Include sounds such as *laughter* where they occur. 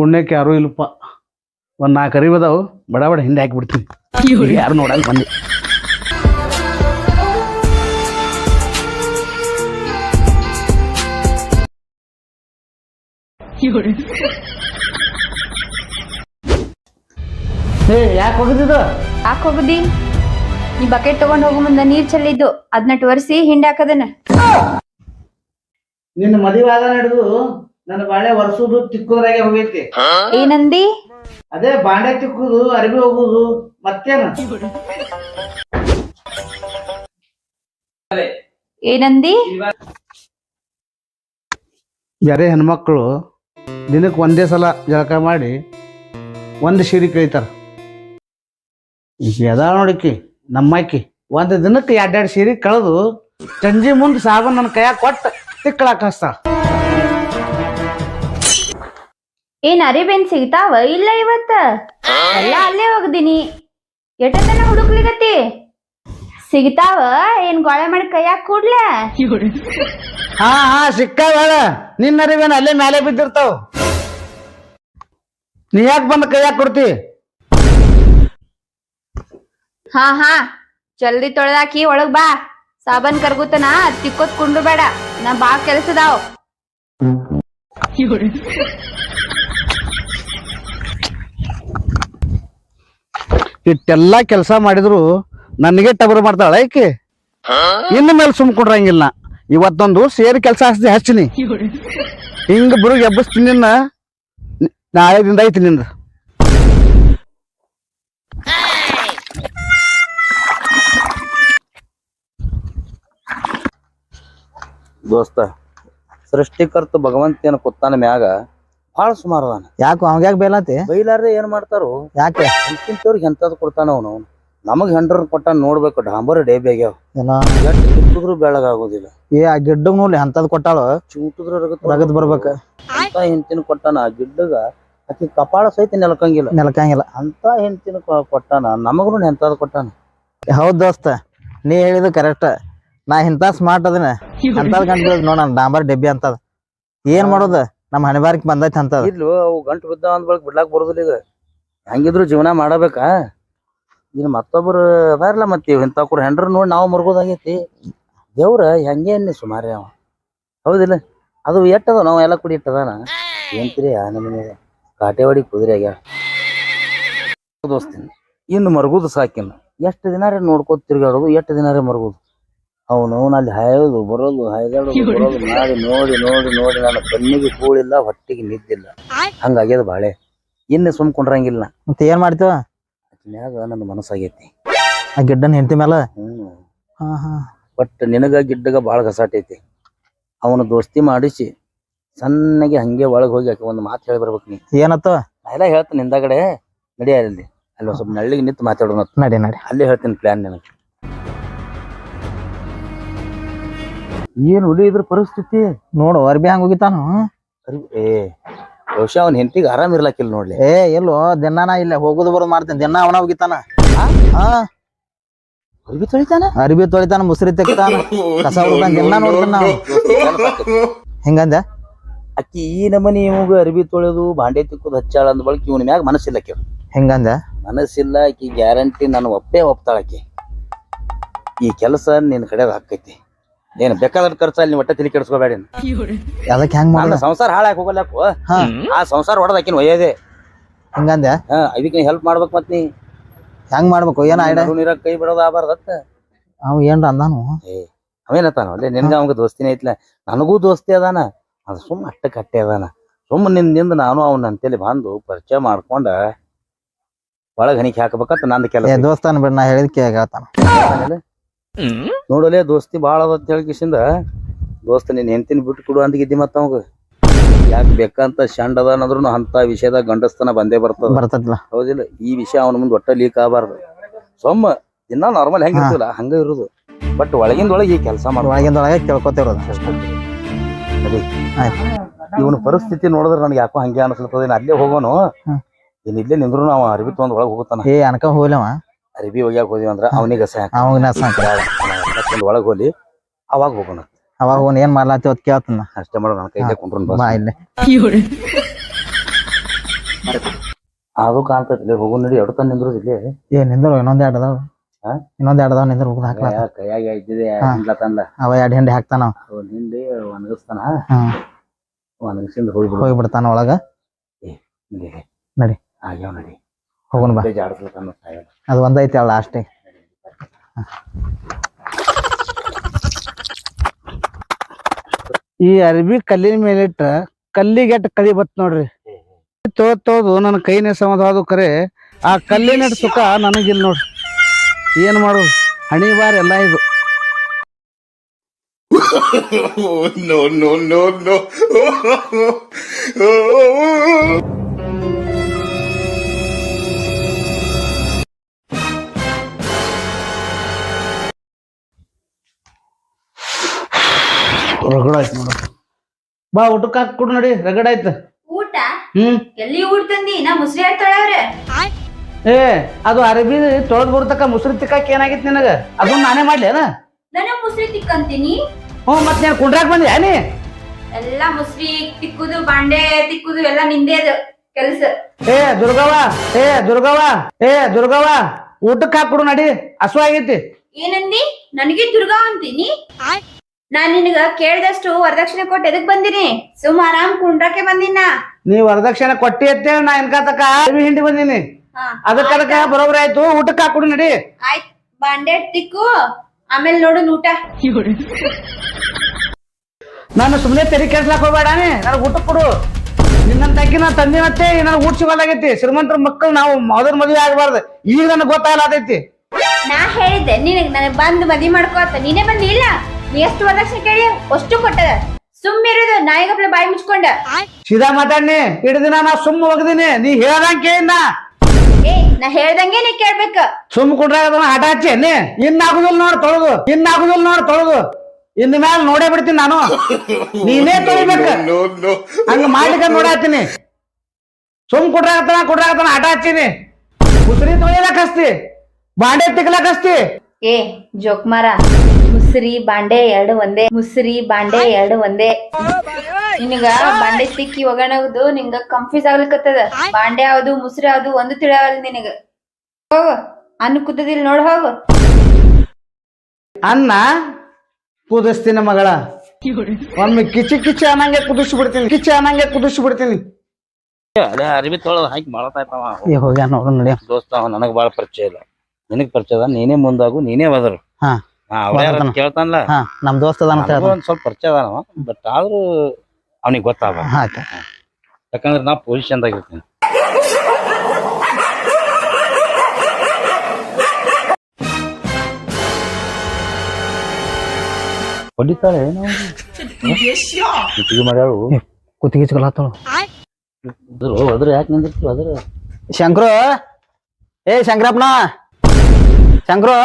ಪುಣ್ಯಕ್ಕೆ ಯಾರೂ ಇಲ್ಲಪ್ಪ. ಒಂದು ನಾಲ್ಕು ಅರಿವು ಅದಾವು. ಬಡ ಬಡ ಹಿಂದೆ ಹಾಕಿಬಿಡ್ತೀನಿ. ಯಾರು ನೋಡಂಗೆ ಬಂದು ಏ ಯಾಕೆ ಹೋಗಿದ್ದು ಯಾಕೆ ಹೋಗದಿ ಈ ಬಕೆಟ್ ತಗೊಂಡ್ ಹೋಗೋ ಮುಂದ ನೀರ್ ಚೆಲ್ಲಿದ್ದು. ಅದನ್ನ ಟೊರ್ಸಿ ಹಿಂಡಿ ಹಾಕದನ್ನ. ನಿನ್ನ ಮದುವೆ ಆದ ನಡೆದು ನನ್ನ ಬಾಳೆ ವರ್ಷದ್ದು ತಿಕ್ಕುದ್ರಾಗೆ ಹೋಗೈತಿ. ಏನಂದಿ? ಅದೇ ಬಾಂಡೆ ತಿಕ್ಕುದು ಅರಿವಿ ಹೋಗುದು ಮತ್ತೇನು? ಏನಂದಿ? ಬೇರೆ ಹೆಣ್ಮಕ್ಳು ದಿನಕ್ಕೆ ಒಂದೇ ಸಲ ಜಳಕ ಮಾಡಿ ಒಂದು ಸೀರೆ ಕಳಿತಾರ ಈಗ ಅದ ನೋಡಿಕಿ ನಮ್ಮಕ್ಕಿ ಒಂದು ದಿನಕ್ಕೆ ಎರಡೆರಡು ಸೀರೆ ಕಳೆದು ಸಂಜೆ ಮುಂದೆ ಸಾಬನ್ ನನ್ನ ಕೈಯಾಗ ಕೊಟ್ಟು ತಿಕ್ಕಳಾಕ ಹಸ್ತಾಳ ಏನ್ ಅರಿಬೇನ್ ಸಿಗ್ತಾವ? ಇಲ್ಲ ಇವತ್ತ. ಎಲ್ಲ ಅಲ್ಲೇ ಹೋಗ್ದಿನಿ. ಎಟತನ ಹುಡುಕ್ಲಿಗತ್ತಿ ಸಿಗ್ತಾವ? ಏನ್ ಗೊಳೆ ಮಾಡಿ ಕೈಯಾಗ ಕೂಡ್ಲೆ? ಹಾ ಹಾ ಸಿಕ್ಕಾವ ನಿನ್ನ ಅರಿವೇನ ಅಲ್ಲೇ ಮೇಲೆ ಬಿದ್ದಿರ್ತಾವ? ನೀ ಯಾಕೆ ಬಂದ ಕೈಯಾಗ ಕೊಡ್ತಿ? ಹಾ ಹಾ ಜಲ್ದಿ ತೊಳೆದಾಕಿ ಒಳಗ್ ಬಾ. ಸಾಬನ್ ಕರ್ಗುತನ ತಿಕ್ಕೋತ್ ಕುಂಡ್ರು ಬೇಡ. ನಾ ಬಾ ಕೆಲ್ಸದಾವ್. ಇಟ್ಟೆಲ್ಲ ಕೆಲಸ ಮಾಡಿದ್ರು ನನಗೆ ಟಬರ್ ಮಾಡ್ತಾಳ ಐಕಿ ಇನ್ನು ಮೇಲೆ ಸುಮ್ ಕೊಡ್ರಂಗಿಲ್ಲ ಇವತ್ತೊಂದು ಸೇರಿ ಕೆಲಸ ಹಚ್ಚಿ ಹಚ್ಚಿನಿ ಹಿಂಗ ಬರು ಎಬ್ಬಸ್ತೀನಿ ನಿನ್ನ. ನಿ- ನಾಳೆದಿಂದ ಐತಿ ನಿಂದ. ದೋಸ್ತ ಸೃಷ್ಟಿಕರ್ತ ಭಗವಂತನ ಕೊತ್ತಾನ ಮ್ಯಾಗ ಭಾಳ ಸುಮಾರು ಅದಾನ. ಯಾಕೆ ಅವಾಗ ಬೇಲತಿ? ಬೈಲಾರ್ದೆ ಏನ್ ಮಾಡ್ತಾರೋ? ಯಾಕೆ? ಎಂತಿಂತವ್ರಿಗೆ ಎಂತದ್ ಕೊಡ್ತಾನ ಅವನು. ನಮಗ್ ಹೆಂಡ್ರ ಕೊಟ್ಟ ನೋಡ್ಬೇಕು ಡಾಂಬರ್ ಡೇಬಿ ಆಗ್ಯಾವ. ಏನೋ? ಎಷ್ಟು ಕಿತ್ತಿದ್ರು ಬೆಳಗಾಗೋದಿಲ್ಲ. ಏ ಆ ಗಿಡ್ಡಗ್ ನೋಡ್ಲಿ ಅಂತದ್ ಕೊಟ್ಟಾಳು? ಚೂಟಿದ್ರ ರಗದ್ ಬರ್ಬೇಕ. ಅಂತ ಹೆಂಡತಿನ ಕೊಟ್ಟಾನ ಆ ಗಿಡ್ಡಗ ಆಕಿ ಕಪಾಳ ಸಹಿತ ನೆಲಕಂಗಿಲ್ಲ. ನೆಲಕಂಗಿಲ್ಲ. ಅಂತ ಹೆಂಡತಿನ ಕೊಟ್ಟಾನ ನಮಗೂ ಎಂತದ್ ಕೊಟ್ಟಾನ? ಹೌದ್ ದೋಸ್ತ ನೀ ಹೇಳಿದ ಕರೆಕ್ಟ್ ನಾ ಇಂತ ಸ್ಮಾರ್ಟ್ ಅದನ್ನ ಅಂತದ್ ಕಂಡ್ ನೋಡ ಡಾಂಬರ್ ಡೆಬ್ಬಿ ಅಂತದ ಏನ್ ಮಾಡೋದು? ನಮ್ಮ ಹಣೆಬಾರಿಕ್ ಬಂದೈತಿ ಅಂತ ಇಲ್ಲ ಅವು ಗಂಟು ಬಿದ್ದ ಅಂದ್ ಬಳಕ ಬಿಡ್ಲಾಕ್ ಬರೋದಿಲ್ಲ ಈಗ. ಹೆಂಗಿದ್ರು ಜೀವನ ಮಾಡಬೇಕಾ? ಇನ್ ಮತ್ತೊಬ್ರು ಅದಾರಲ್ಲ ಮತ್ತೆ ಇಂಥ ಹೆಂಡ್ರು ನೋಡಿ ನಾವು ಮರ್ಗೋದಾಗೈತಿ. ದೇವ್ರ ಹೆಂಗೆ ಅನ್ನಿ ಸುಮಾರಿ ಅವ. ಹೌದಿಲ್ಲ? ಅದು ಎಟ್ಟದ, ನಾವು ಎಲ್ಲ ಕುಡಿ ಇಟ್ಟದಾನ. ಏನ್ತಿರಿ ಆ ನಮನೆ? ಕಾಟೇವಾಡಿ ಕುದುರೆ ಆಗ್ಯಾಳ. ದೋಸ್ತಿನ, ಇನ್ನು ಮರ್ಗುದು ಸಾಕಿನ ಎಷ್ಟು ದಿನ ನೋಡ್ಕೋತ ತಿರ್ಗಾಡೋದು, ಎಷ್ಟು ದಿನ ಮರ್ಗುದು? ಅವನು ಅಲ್ಲಿ ಹಾಯೋದು ಬರೋದು ಹಾಯ್ದಾಡೋದು ಬರೋದು ಮಾಡಿ ನೋಡಿ ನೋಡಿ ನೋಡಿ ನನ್ನ ಕಣ್ಣಿಗೆ ಕೂಳಿಲ್ಲ ಹೊಟ್ಟಿಗೆ ನಿದ್ದಿಲ್ಲ. ಹಂಗಾಗ್ಯದ ಬಾಳೆ. ಇನ್ನು ಸುಮ್ಕೊಂಡ್ರಂಗಿಲ್ಲ ಮತ್ತೆ ಏನ್ ಮಾಡ್ತೀವ? ಮ್ಯಾಗ ನನ್ನ ಮನಸ್ಸಾಗೈತಿ. ಆ ಗಿಡ್ಡನ್ ಹೆಂಡತಿ ಮೇಲೆ ಹ್ಮ್. ಹಾ ಹಾ. ಬಟ್ ನಿನಗ ಗಿಡ್ಡಗ ಬಾಳ ಗಸಾಟೈತಿ ಅವನ ದೋಸ್ತಿ ಮಾಡಿಸಿ ಸಣ್ಣಗೆ ಹಂಗೆ ಒಳಗೆ ಹೋಗಿ ಆಕೆ ಒಂದು ಮಾತು ಹೇಳಿ ಬರ್ಬೇಕು ನೀ. ಏನತ್ತ? ನಾ ಎಲ್ಲ ಹೇಳ್ತೀನಿ ಹಿಂದಾಗಡೆ ನಡಿ ಅಲ್ಲಿ. ಅಲ್ಲಿ ಸ್ವಲ್ಪ ನಳ್ಳಿಗೆ ನಿಂತು ಮಾತಾಡೋಣ ನಡಿ ನಡಿ. ಅಲ್ಲೇ ಹೇಳ್ತೀನಿ ಪ್ಲಾನ್ ನಿನಗೆ. ಏನು ಉಳಿ ಇದ್ರ ಪರಿಸ್ಥಿತಿ? ನೋಡು ಅರ್ಬಿ ಹಂಗ ಹೋಗಿತಾನ ಏ ಬಹುಶಃ ಅವ್ನ ಹೆಂಡತಿಗೆ ಆರಾಮ್ ಇರ್ಲಾಕಿಲ್ಲ ನೋಡ್ಲಿ. ಏ ಎಲ್ಲೋ ದಿನಾನ ಇಲ್ಲ ಹೋಗುದು ಬರೋದು ಮಾಡ್ತೇನೆ. ದಿನ ಅವನ ಹೋಗಿತಾನ ಹಾ ಅರ್ಬಿ ತೊಳಿತಾನ? ಅರ್ಬಿ ತೊಳಿತಾನ ಮುಸ್ರಿ ತೆಗಿತಾನ. ಕಸ ಹೋಗ್ತಾನ ದಿನ ನೋಡ್ತಾನ ಹೆಂಗಂದ ಹಿಂಗಂದ? ಅಕ್ಕಿ ಈ ನಮನಿ ಇವಾಗ ಅರ್ಬಿ ತೊಳೆದು ಬಾಂಡೆ ತಿಕ್ಕೋದು ಹಚ್ಚಾಳ ಅಂದ ಬಳಕ ಇವನ ಮ್ಯಾಗ ಮನಸ್ಸಿಲ್ಲ ಆಕಿ ಹೆಂಗಂದ? ಮನಸ್ಸಿಲ್ಲ ಆಕಿ ಗ್ಯಾರಂಟಿ ನಾನು ಒಪ್ಪೇ ಒಪ್ತಾಳ ಆಕಿ ಈ ಕೆಲಸ ನಿನ್ನ ಕಡೆ ಹಾಕೈತಿ ಏನ್ ಬೇಕಾದಷ್ಟು ಖರ್ಚು ನೀವು ಒಟ್ಟೆ ತಿಳಿ ಕೆಡಿಸ್ಕೋಬೇಡಿ. ಅದಕ್ಕೆ ಹೆಂಗ್ ನನ್ನ ಸಂಸಾರ ಹಾಳಾಗಿ ಹೋಗಲ್ಲಕ್ಕು ಹಾ. ಆ ಸಂಸಾರ ಹೊಡೆದ ಆಕಿನ ಒಯ್ಯದೆ. ಹಂಗಂದೆ? ಹಾ ಅದಕ್ಕೆ ಹೆಲ್ಪ್ ಮಾಡ್ಬೇಕು ಮತ್ ನೀ. ಹೆಂಗ್ ಮಾಡ್ಬೇಕು? ಏನ ಐಡಿಯಾ ನಡು ನೀರಾಗ ಕೈ ಬಿಡೋದು ಆಬಾರ್ದತ್ತ ಅವ್ ಏನ್ರ ಅಂದಾನು? ಅವೇನತ್ತಾನ ಅಲ್ಲೇ ನಿನ್ಗ ಅವಂಗ ದೋಸ್ತಿನೇ ಐತ್ಲ. ನನಗೂ ದೋಸ್ತಿ ಅದಾನ. ಅದು ಸುಮ್ಮ ಅಷ್ಟ ಕಟ್ಟೆ ಅದಾನ. ಸುಮ್ಮ ನಿಂದ ನಾನು ಅವನ ಅಂತೇಳಿ ಬಂದು ಪರಿಚಯ ಮಾಡ್ಕೊಂಡ ಒಳಗ ಹನಿಕೆ ಹಾಕಬೇಕಂತ ನಂದು ಏ ಕೆಲಸ ದೋಸ್ತಾನ ಬಿಡ್ ನಾ ಹೇಳಿದ್ ಕೇಳ್ತಾನ. ನೋಡಲೇ ದೋಸ್ತಿ ಭಾಳ ಅದ ಅಂತ ಹೇಳಿ ಕಿಶಿಂದ. ದೋಸ್ತ ನೀನ್ ಹೆಂಡತಿನ ಬಿಟ್ಟು ಕೊಡು ಅಂದಿಗಿದ್ದಿ ಮತ್ತ ಅವಾಗ. ಯಾಕೆ ಬೇಕಂತ ಶಂಡ್ ಅನ್ನೋದ್ರು ಅಂತ ವಿಷಯದಾಗ ಗಂಡಸ್ತನ ಬಂದೇ ಬರ್ತದ. ಬರ್ತದಲ್ಲ ಹೌದಿಲ್ಲ ಈ ವಿಷಯ ಅವನ ಮುಂದೆ ಒಟ್ಟ ಲೀಕ್ ಆಗಬಾರ್ದು. ಸೊಮ್ಮ ಇನ್ನ ನಾರ್ಮಲ್ ಹೆಂಗ ಇರ್ತಿಲ್ಲ ಹಂಗ ಇರುದು. ಬಟ್ ಒಳಗಿಂದ ಒಳಗೆ ಈ ಕೆಲಸ ಮಾಡ ಒಳಗಿಂದ ಒಳಗೆ ಕೇಳ್ಕೊತಿರೋದು ಇವನ ಪರಿಸ್ಥಿತಿ ನೋಡಿದ್ರೆ ನನಗೆ ಯಾಕೋ ಹಂಗೆ ಅನಿಸ್ಲತ್ತದ ಇನ್ನು ಅಲ್ಲೇ ಹೋಗೋನು. ಇಲ್ಲಿ ಇನ್ ಇಲ್ಲೇ ನಿಂದ್ರು ನಾವು ಅರಿವಿ ತೊಗೊಂಡ್ ಒಳಗೆ ಹೋಗುತ್ತಾನ. ಏ ಅನ್ಕ ಹೋಗ್ಲವ ಅರಿವಿ ಒಗ್ಯಾಕ ಹೋದಿವಿ ಅಂದ್ರ ಅವನಿಗೆ ಹಸ ಅವಾಗ ನಾ ಸಾಕ ಹಾಕೊಂಡ್ ಒಳಗೆ ಹೋಲಿ ಅವಾಗ ಹೋಗೋಣ. ಅವಾಗ ಹೋಗಿ ಏನ್ ಮಾಡ್ಲಾತಿ ಅದ್ ಕೇಳ್ತಾನ ಅಷ್ಟೇ ಮಾಡೋ ನನ್ನ ಕೈಲೇ ಕುಂಡ್ರನ್ ಬಾ. ಬಸ್ ಇಲ್ಲಿ. ಅದು ಕಾಣ್ತೈತಿ ಹೋಗು ನಡಿ ಎಡ್ತಾನ ನಿಂದ್ರು ಇಲ್ಲಿ. ಏ ನಿಂದ್ರು ಇನ್ನೊಂದ್ ಎರಡ್ ಅದಾವ. ಹಾ? ಇನ್ನೊಂದ್ ಎರಡ್ ಅದಾವ ನಿಂದ್ರ ಹುಡುಗ ಹಾಕ್ಲ. ಕೈಯಾಗ ಇದ್ದಿದೆ ಹಾ. ತಂದ ಅವ ಎರಡ್ ಹಿಂಡಿ ಹಾಕ್ತಾನ ಅವ. ಅವ್ನ್ ಹಿಂಡಿ ಒಣಗಿಸ್ತಾನ. ಹ್ಮ್ ಒಣಗಿಸಿಂದ ಹೋಗ್ಬಿಡು ಹೋಗಿ ಬಿಡ್ತಾನ ಒಳಗ. ನಡಿ. ಆಗ್ಯಾವ ನಡಿ. ಹೋಗುನ್ ಬಾ. ಅದು ಒಂದೈತಿ ಅವಳ ಲಾಸ್ಟಿಗೆ ಈ ಅರ್ಬಿ ಕಲ್ಲಿನ ಮೇಲಿಟ್ಟ ಕಲ್ಲಿಗೆಟ್ ಕಳಿ ಬತ್ ನೋಡ್ರಿ. ತೋತೋದು ತೋದು ನನ್ನ ಕೈನೇ ಸಮದವಾದು ಕರೆ ಆ ಕಲ್ಲಿನ ಸುಖ ನನಗಿಲ್ ನೋಡ್ರಿ. ಏನ್ ಮಾಡು ಹಣಿ ಬಾರ್ ಎಲ್ಲ ಇದು. ರಗಡ ಆಯ್ತು ನೋಡು. ಬಾ ಊಟಕ್ಕೆ ಹಾಕಿ ಕೊಡು ನೋಡಿ ರಗಡ ಆಯ್ತು. ಊಟ? ಹ್ಮ್. ಎಲ್ಲಿ ಊಟ ತಂದಿ? ನಾ ಮುಸ್ರಿ ಆಯ್ತಾಳೆ ಏ ಅದು ಅರಬಿ ತೊಳೆದ್ ಬರ್ತಕ್ಕ ಮುಸ್ರಿ ತಿಕ್ಕಾಕ ಏನಾಗಿತ್ತು ನಿನಗ? ಅದನ್ನ ನಾನೇ ಮಾಡ್ಲೇನ ನಾನು ಮುಸ್ರಿ ತಿಕ್ಕಂತೀನಿ. ಹ್ಞೂ ಮತ್ತೆ ನೀನು ಕುಂಡ್ರಾಕ್ ಬಂದೆ ಏನಿ ಎಲ್ಲಾ ಮುಸ್ರಿ ತಿಕ್ಕುದು ಬಾಂಡೆ ತಿಕ್ಕುದು ಎಲ್ಲಾ ನಿಂದೆ ಕೆಲಸ ಕೆಲ್ಸ. ಏ ದುರ್ಗವ್ವ ಏ ದುರ್ಗವ್ವ ಏ ದುರ್ಗವ್ವ ಊಟಕ್ಕೆ ಹಾಕ್ಬಿಡು ನಡಿ ಹಸು ಆಗೈತಿ. ಏನಂದಿ? ನನಗೆ ದುರ್ಗಾ ಅಂತೀನಿ. ನಾನ್ ನಿನಗ ಕೇಳ್ದಷ್ಟು ವರದಕ್ಷಿಣೆ ಕೊಟ್ಟು ಎದಕ್ ಬಂದಿನಿ? ಸುಮ್ ಆರಾಮ್ ಕುಂಡ್ರಕ್ಕೆ ಬಂದಿನ. ನೀ ವರದಕ್ಷಿಣೆ ಕೊಟ್ಟಿ ಅಂತೇಳಿ ನಾ ಎನ್ಕಾತಕ ಹಿಂಡಿ ಬಂದಿನಿ. ಹಾ ಅದಕ್ಕ ಅದಕ್ಕ ಬರೋಬ್ರಿ ಆಯ್ತು. ಊಟಕ್ಕೆ ಹಾಕೊಡು ನಡಿ. ಆಯ್ತ್ ಬಾಂಡೆ ತಿಕ್ಕು. ಆಮೇಲೆ ನೋಡು ಊಟ ನಾನು ಸುಮ್ನೆ ತೆರಿ ಕೆಲ್ಸಕ್ಕೆ ಹೋಗ್ಬೇಡಾನೆ. ನನಗೆ ಊಟ ಕೊಡು. ನಿನ್ನ ಅಕ್ಕಿ ನಾ ತಂದೆ ಮತ್ತೆ ನನಗೆ ಊಟ ಸಿಗೋದಾಗೈತಿ. ಶ್ರೀಮಂತರ ಮಕ್ಕಳು ನಾವು ಮೊದಲ ಮದುವೆ ಆಗಬಾರ್ದು. ಈಗ ನನಗೆ ಅದೈತಿ ನಾ ಹೇಳಿದ್ದೆ ನಿನಗ್ ನನಗ್ ಬಂದ್ ಮದ್ವಿ ಮಾಡ್ಕೋತ ನೀನೇ ಬಂದಿಲ್ಲ? ನೀ ಎಷ್ಟು ವರದಕ್ಷಿಣೆ ಕೇಳಿ ಅಷ್ಟು ಕೊಟ್ಟದ. ಸುಮ್ಮಿರೋದು ನಾಯಿಗಪ್ಲೆ ಬಾಯಿ ಮುಚ್ಕೊಂಡ. ಸೀದಾ ಮಾತಾಡ್ನಿ. ಹಿಡಿದಿನ ದಿನ ನಾ ಸುಮ್ಮ ಹೋಗದಿನಿ ನೀ ಹೇಳ್ದಂಗ್ ಕೇಳಿನ ಏ ನಾ ಹೇಳ್ದಂಗೆ ನೀ ಕೇಳ್ಬೇಕ. ಸುಮ್ ಕುಂಡ್ರಾಗದನ ಹಠ ಹಚ್ಚಿ ಇನ್ ಇನ್ನ ಆಗುದಿಲ್ಲ ನೋಡ್ ತೊಳೆದು ಇನ್ ಆಗುದಿಲ್ಲ ನೋಡ್ ತೊಳದು ಇನ್ ಮ್ಯಾಲ ನೋಡೇ ಬಿಡ್ತೀನಿ ನಾನು. ನೀನೇ ತೊಳಿಬೇಕ. *laughs* ಹಂಗ ಮಾಡ್ಲಿಕ್ಕೆ ನೋಡಾತೀನಿ. ಸುಮ್ ಕುಡ್ರಾಗತನ ಕುಡ್ರಾಗತನ ಹಠ ಹಚ್ಚೀನಿ ಮುಸ್ರಿ ತೊಳಿಲಕ್ ಹಸ್ತಿ ಬಾಂಡೆ ತಿಕ್ಲಕ್ ಹಸ್ತಿ ಏ ಜೋಕ್ಮಾರ ಮುಸ್ರಿ ಬಾಂಡೆ ಎರಡು ಒಂದೇ ಮುಸ್ರಿ ಬಾಂಡೆ ಎರಡು ಒಂದೇ. ನಿನಗ ಬಾಂಡೆ ತಿಕ್ಕಿ ಒಗಣದು ನಿಂಗ ಕನ್ಫ್ಯೂಸ್ ಆಗ್ಲಿಕತ್ತದ. ಬಾಂಡೆ ಯಾವ್ದು ಮುಸ್ರಿ ಯಾವ್ದು ಒಂದು ತಿಳಿಯವಲ್ಲ ನಿನಗ. ಹೋಗು ಅನ್ನ ಕುತ್ತದಿಲ್ಲ ನೋಡ್ ಹೋಗು. ಅನ್ನ ಕುದಿಸ್ತೀನಿ ಮಗಳ. ಒಮ್ಮೆ ಕಿಚಿ ಕಿಚಿ ಅನ್ನಂಗೆ ಕುದಿಸಿ ಬಿಡ್ತೀನಿ ಕಿಚಿ ಅನ್ನಂಗೆ ಕುದಿಸಿ ಬಿಡ್ತೀನಿ. ಅದೇ ಅರಿವಿ ತೊಳೆದು ಹಾಕಿ ಮಾಡತಾ ಇರ್ತಾವ ಏ ಹೋಗ್ಯಾನ ನೋಡಿ ನಡಿ. ದೋಸ್ತ ಅವ ನನಗ್ ಬಾಳ ಪರಿಚಯ ಇಲ್ಲ. ನಿನಗ್ ಪರಿಚಯ ಅದ ನೀನೇ ಮುಂದಾಗು ನೀನೇ ಬದರು ಹಾ. ಕೇಳ್ತಾನಲ್ಲ? ಹಾ ನಮ್ ದೋಸ್ತ ಅದಾನ ಅಂತ ಹೇಳ್ತಾನ. ಒಂದ್ ಸ್ವಲ್ಪ ಪರಿಚಯ ಅದಾನವ ಬಟ್ ಆದ್ರೂ ಅವನಿಗೆ ಗೊತ್ತಾಗ ಹಾ ಆಯ್ತು. ಯಾಕಂದ್ರೆ ನಾ ಪೊಸಿಷನ್ದಾಗ ಇರ್ತೀನಿ. ಹೊಡಿತಾಳೆ ಏನೋ? ಮಾಡ್ಯಾಳು. ಕುತ್ತಿಗೆ ಅದ್ರ ಯಾಕೆ ನಿಂದಿರ್ತೀವಿ ಅದ್ರ? ಶಂಕ್ರು? ಏ ಶಂಕರಪ್ಪನ? ಶಂಕ್ರು?